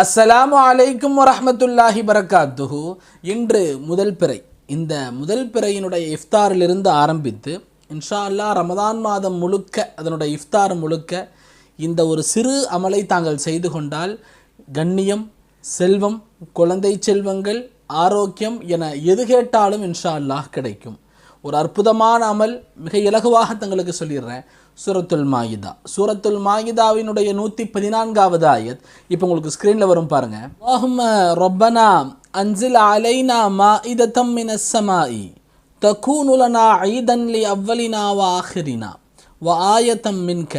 அஸ்ஸலாமு அலைக்கும் வரஹ்மத்துல்லாஹி பரக்காத்துஹு இன்று முதல் பிறை. இந்த முதல் பிறையினுடைய இஃப்தாரிலிருந்து ஆரம்பித்து இன்ஷா அல்லாஹ் ரமதான் மாதம் முழுக்க அதனுடைய இஃப்தார் முழுக்க இந்த ஒரு சிறு அமலை தாங்கள் செய்து கொண்டால் கண்ணியம் செல்வம் குழந்தை செல்வங்கள் ஆரோக்கியம் என எது கேட்டாலும் இன்ஷா அல்லாஹ் கிடைக்கும். ஒரு அற்புதமான அமல் மிக இலகுவாக தங்களுக்கு சொல்லிடுறேன் சூரத்துல் மாயிதா சூரத்துல் மாயிதாவினுடைய நூற்றி பதினான்காவது ஆயத் இப்போ உங்களுக்கு ஸ்க்ரீனில் வரும் பாருங்க அல்லாஹும்ம ரப்பனா அன்சில் அலைனா மா இதத்தம் மினஸ் சமாஇ தகூனு லனா ஐதன் லி அவ்வலினா வ ஆஹிரினா வ ஆயத்தம் மின்க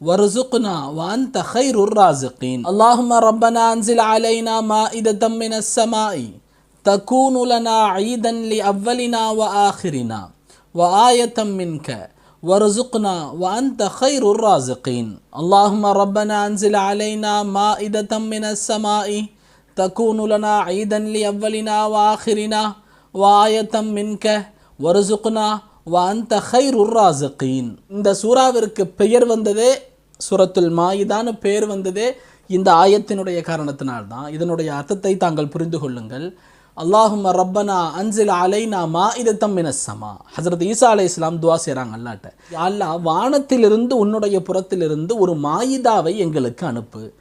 وارزقنا وأنت خير الرازقين اللهم ربنا أنزل علينا مائدة من السماء تكون لنا عيدا لأولنا وآخرنا وآية منك وارزقنا وأنت خير الرازقين اللهم ربنا أنزل علينا مائدة من السماء تكون لنا عيدا لأولنا وآخرنا وآية منك وارزقنا وأنت خير الرازقين இந்த சூறாவிற்கு பெயர் வந்ததே சூரத்துல் மாயிதான்னு பெயர் வந்ததே இந்த ஆயத்தினுடைய காரணத்தினால்தான் இதனுடைய அர்த்தத்தை தாங்கள் புரிந்து கொள்ளுங்கள் அல்லாஹும் ரப்பனா அன்சில் அலைனா மா இதத்தம் சமா. ஹசரத் ஈசா அலை இஸ்லாம் துவா செய்கிறாங்க அல்லாட்ட. அல்லாஹ் வானத்திலிருந்து உன்னுடைய புறத்திலிருந்து ஒரு மாயிதாவை எங்களுக்கு அனுப்பு.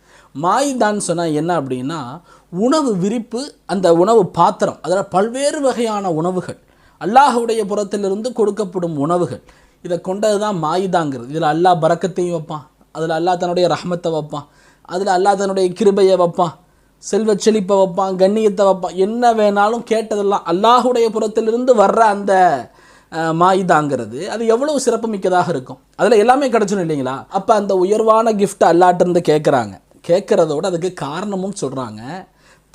மாயிதான்னு சொன்னால் என்ன அப்படின்னா உணவு விரிப்பு அந்த உணவு பாத்திரம் அதில் பல்வேறு வகையான உணவுகள். அல்லாஹுடைய புறத்திலிருந்து கொடுக்கப்படும் உணவுகள். இதை கொண்டது தான் மாயிதாங்கிறது. இதில் அல்லாஹ் பறக்கத்தையும் வைப்பான். அதில் அல்லாஹ் தன்னுடைய ரஹமத்தை வைப்பான். அதில் அல்லாஹ் தன்னுடைய கிருபையை வைப்பான். செல்வ செழிப்பை வைப்பான் கண்ணியத்தை வைப்பான். என்ன வேணாலும் கேட்டதெல்லாம் அல்லாஹுடைய புறத்திலிருந்து வர்ற அந்த மாயுதாங்கிறது. அது எவ்வளவு சிறப்பு மிக்கதாக இருக்கும். அதில் எல்லாமே கிடச்சிடும் இல்லைங்களா? அப்போ அந்த உயர்வான கிஃப்ட் அல்லாட்டிருந்து கேட்குறாங்க கேட்குறதோட அதுக்கு காரணமும் சொல்கிறாங்க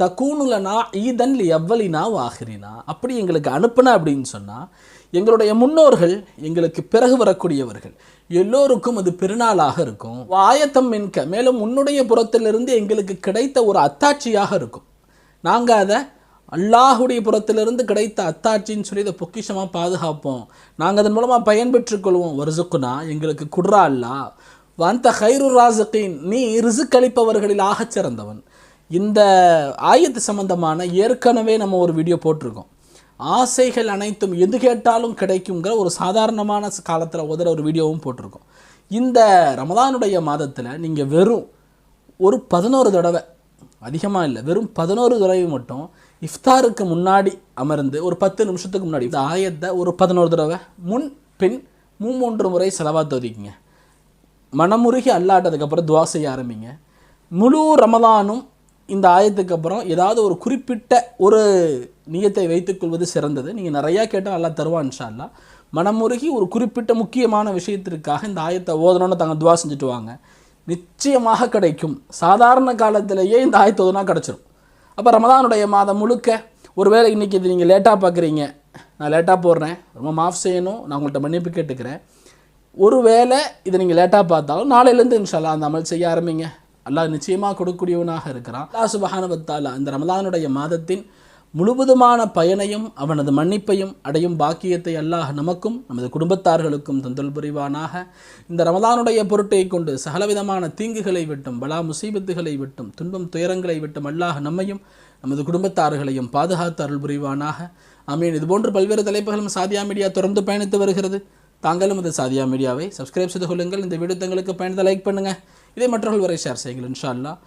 தக்கூனுலனா ஈதன் எவ்வளினா வாகிரினா அப்படி எங்களுக்கு அனுப்புன அப்படின்னு சொன்னால் எங்களுடைய முன்னோர்கள் எங்களுக்கு பிறகு வரக்கூடியவர்கள். எல்லோருக்கும் அது பெருநாளாக இருக்கும். ஆயத்தம் மின்க மேலும் உன்னுடைய புறத்திலிருந்து எங்களுக்கு கிடைத்த ஒரு அத்தாட்சியாக இருக்கும். நாங்கள் அதை அல்லாஹுடைய புறத்திலிருந்து கிடைத்த அத்தாட்சின்னு சொல்லி இதை பொக்கிஷமாக பாதுகாப்போம். நாங்கள் அதன் மூலமாக பயன்பெற்றுக்கொள்வோம் வருசுக்குனா எங்களுக்கு குட்ரா அல்லா. வந்த ஹைரு ராசுக்கின் நீ ரிசுக்களிப்பவர்களில் ஆகச் சிறந்தவன். இந்த ஆயத்து சம்பந்தமான ஏற்கனவே நம்ம ஒரு வீடியோ போட்டிருக்கோம். ஆசைகள் அனைத்தும் எது கேட்டாலும் கிடைக்குங்கிற ஒரு சாதாரணமான காலத்தில் உதற ஒரு வீடியோவும் போட்டிருக்கோம். இந்த ரமதானுடைய மாதத்தில் நீங்கள் வெறும் ஒரு பதினோரு தடவை அதிகமாக இல்லை வெறும் பதினோரு தடவை மட்டும் இஃப்தாருக்கு முன்னாடி அமர்ந்து ஒரு பத்து நிமிஷத்துக்கு முன்னாடி இந்த ஆயத்தை ஒரு பதினோரு தடவை முன் பின் மூமூன்று முறை செலவாத்து ஒதுக்கிங்க மனமுருகி அல்லாட்டதுக்கப்புறம் துவா செய்ய ஆரம்பிங்க. முழு ரமதானும் இந்த ஆயத்துக்கு அப்புறம் ஏதாவது ஒரு குறிப்பிட்ட ஒரு நியத்தை வைத்துக்கொள்வது சிறந்தது. நீங்கள் நிறையா கேட்டால் நல்லா தருவான் இன்ஷால்லா மனமுருகி ஒரு குறிப்பிட்ட முக்கியமான விஷயத்திற்காக இந்த ஆயத்தை ஓதணும்னு தாங்க துவா செஞ்சுட்டு வாங்க. நிச்சயமாக கிடைக்கும். சாதாரண காலத்திலேயே இந்த ஆயத்தை ஓதுனா கிடச்சிரும். அப்போ ரமதானுடைய மாதம் முழுக்க ஒருவேளை இன்றைக்கி இது நீங்கள் லேட்டாக பார்க்குறீங்க நான் லேட்டாக போடுறேன். ரொம்ப மாஃப் செய்யணும். நான் உங்கள்கிட்ட மன்னிப்பு கேட்டுக்கிறேன். ஒருவேளை இதை நீங்கள் லேட்டாக பார்த்தாலும் நாளையிலேருந்து இன்ஷால்லா அந்த அமல் செய்ய ஆரம்பிங்க. அல்லாஹ் நிச்சயமாக கொடுக்கக்கூடியவனாக இருக்கிறான். அல்லாஹ் சுபஹானவத்தாலா இந்த ரமலானுடைய மாதத்தின் முழுவதுமான பயனையும் அவனது மன்னிப்பையும் அடையும் பாக்கியத்தை அல்லாஹ் நமக்கும் நமது குடும்பத்தார்களுக்கும் தந்தல் புரிவானாக. இந்த ரமதானுடைய பொருட்டை கொண்டு சகலவிதமான தீங்குகளை விட்டும் பலா முசீபத்துகளை விட்டும் துன்பம் துயரங்களை விட்டும் அல்லாஹ் நம்மையும் நமது குடும்பத்தார்களையும் பாதுகாத்து அருள் புரிவானாக. அமீன் இதுபோன்று பல்வேறு தலைப்புகளும் சாதியா மீடியா தொடர்ந்து பயணித்து வருகிறது. தாங்களும் இந்த சாதியா மீடியாவை சப்ஸ்கிரைப் செய்து கொள்ளுங்கள். இந்த வீடியோ தங்களுக்கு பயணத்தை லைக் பண்ணுங்கள் இதை மற்றவர்கள் வரை ஷேர் செய்யுங்கள் இன்ஷா அல்லா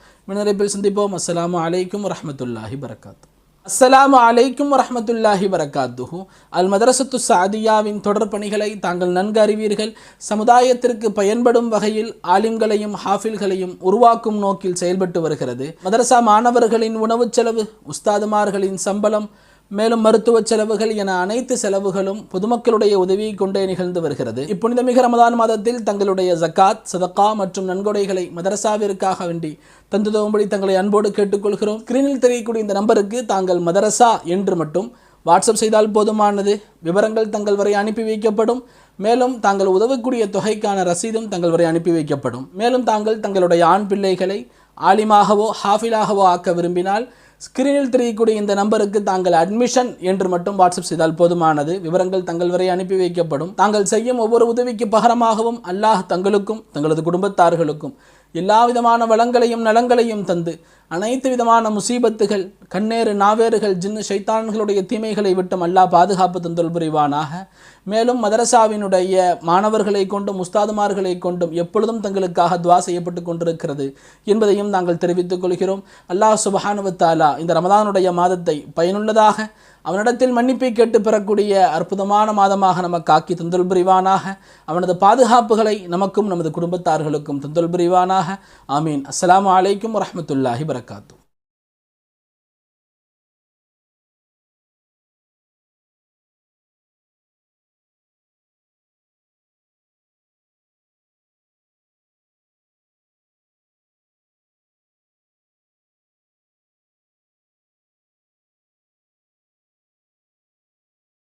சந்திப்போம். அஸ்லாம் அலைக்கும் வரமத்துல்லாஹி வரகாத்து. அஸ்ஸலாமு அலைக்கும் வரமத்துல்லாஹி வரகாத்துஹு. அல் மதரசத்து சாதியாவின் தொடர் பணிகளை தாங்கள் நன்கு அறிவீர்கள். சமுதாயத்திற்கு பயன்படும் வகையில் ஆலிம்களையும் ஹாஃபில்களையும் உருவாக்கும் நோக்கில் செயல்பட்டு வருகிறது. மதரசா மாணவர்களின் உணவுச் செலவு உஸ்தாதுமார்களின் சம்பளம் மேலும் மருத்துவ செலவுகள் என அனைத்து செலவுகளும் பொதுமக்களுடைய உதவியை கொண்டே நிகழ்ந்து வருகிறது. இப்புனிதமிக ரமதான் மாதத்தில் தங்களுடைய ஜக்காத் சதக்கா மற்றும் நன்கொடைகளை மதரசாவிற்காக வேண்டி தந்துதவும்படி தங்களை அன்போடு கேட்டுக்கொள்கிறோம். ஸ்கிரீனில் தெரியக்கூடிய இந்த நம்பருக்கு தாங்கள் மதரசா என்று மட்டும் வாட்ஸ்அப் செய்தால் போதுமானது. விவரங்கள் தங்கள் வரை அனுப்பி வைக்கப்படும். மேலும் தாங்கள் உதவக்கூடிய தொகைக்கான ரசீதும் தங்கள் வரை அனுப்பி வைக்கப்படும். மேலும் தாங்கள் தங்களுடைய ஆண் பிள்ளைகளை ஆலிமாகவோ ஹாஃபிலாகவோ ஆக்க விரும்பினால் ஸ்கிரீனில் தெரியக்கூடிய இந்த நம்பருக்கு தாங்கள் அட்மிஷன் என்று மட்டும் வாட்ஸ்அப் செய்தால் போதுமானது. விவரங்கள் தங்கள் வரை அனுப்பி வைக்கப்படும். தாங்கள் செய்யும் ஒவ்வொரு உதவிக்கு பகரமாகவும் அல்லாஹ் தங்களுக்கும் தங்களது குடும்பத்தார்களுக்கும் எல்லா விதமான வளங்களையும் நலங்களையும் தந்து அனைத்து விதமான முசீபத்துகள் கண்ணேறு நாவேறுகள் ஜின்னு ஷைத்தான்களுடைய தீமைகளை விட்டும் அல்லாஹ் பாதுகாப்பு தந்தல் புரிவானாக. மேலும் மதரசாவினுடைய மாணவர்களை கொண்டும் உஸ்தாதுமார்களை கொண்டும் எப்பொழுதும் தங்களுக்காக துவா செய்யப்பட்டு கொண்டிருக்கிறது என்பதையும் நாங்கள் தெரிவித்துக் கொள்கிறோம். அல்லாஹ் சுபஹானுவத்தாலா இந்த ரமதானுடைய மாதத்தை பயனுள்ளதாக அவனிடத்தில் மன்னிப்பை கேட்டு பெறக்கூடிய அற்புதமான மாதமாக நமக்கு ஆக்கி தந்தல் புரிவானாக. அவனது பாதுகாப்புகளை நமக்கும் நமது குடும்பத்தார்களுக்கும் தந்தல் புரிவானாக. ஆமீன். அஸ்லாம் வலைக்கம் வரமத்துல்லாஹி வரஹ்மத்துல்லாஹி வரகாத்து